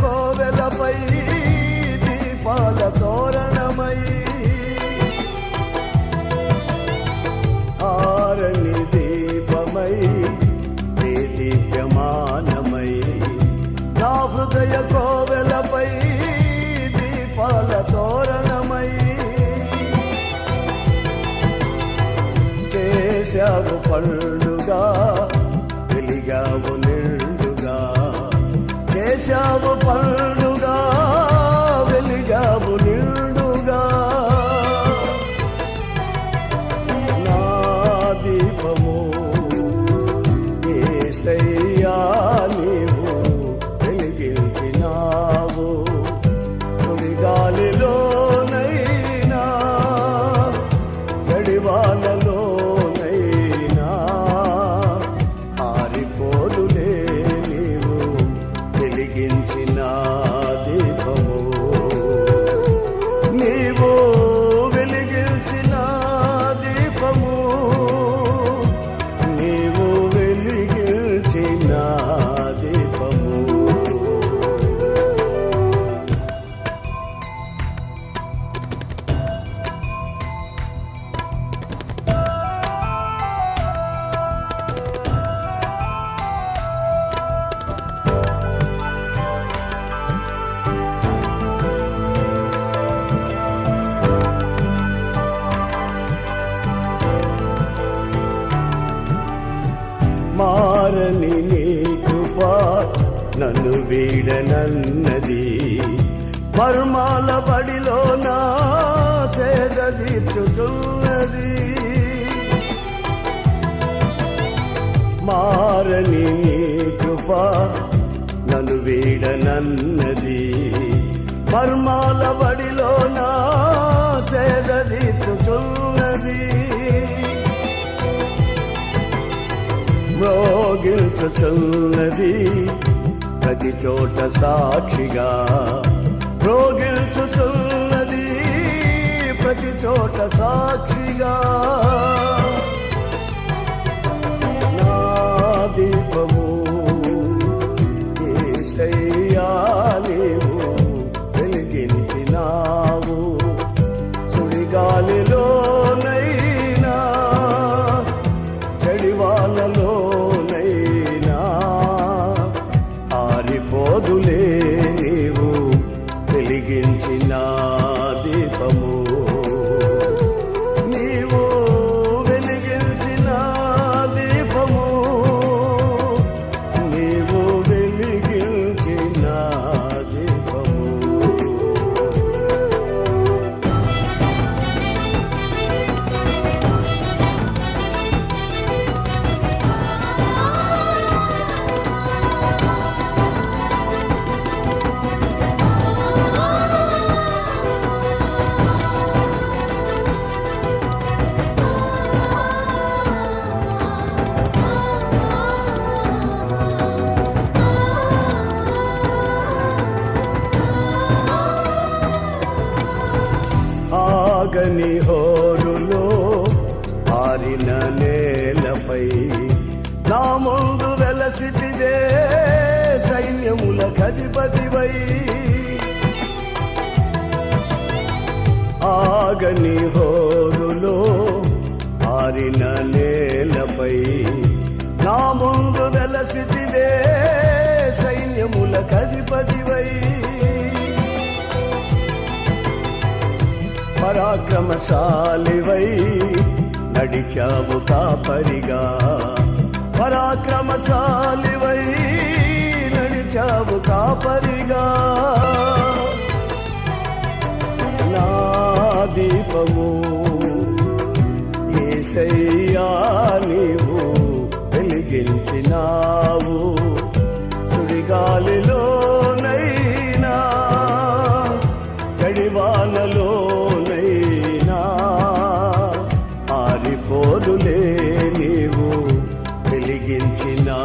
కోవెలపై దీపాల తోరణమై ఆరని దీపమై నీ దీప్యమానమై నా హృదయ కోవెలపై దీపాల తోరణమై చేశావు పండుగా చేశావు వీడనన్నది మర్మాల బడిలో నా చేదీర్చుచున్నది మారని నీ కృప నన్ను వీడనన్నది మర్మాల బడిలో నా చేదీర్చుచున్నది మ్రోగిల్చుచున్నది ప్రతి చోట సాక్షిగా మ్రోగిల్చుచున్నది ప్రతి చోట సాక్షిగా. నా దీపము ఆగని హోరులో ఆరిన నేలపై నా ముందు వెలసితిదే సైన్యముల కధిపతివై ఆగని హోరులో ఆరిన నేలపై నా ముందు వెలసితివే పరాక్రమశాలివై నడిచావు కాపరిగా. పరాక్రమశాలివై నడిచావు కాపరిగా. నా దీపము ఏసయ్యా నీవు ఆగిపోదులే నీవు వెలిగించినా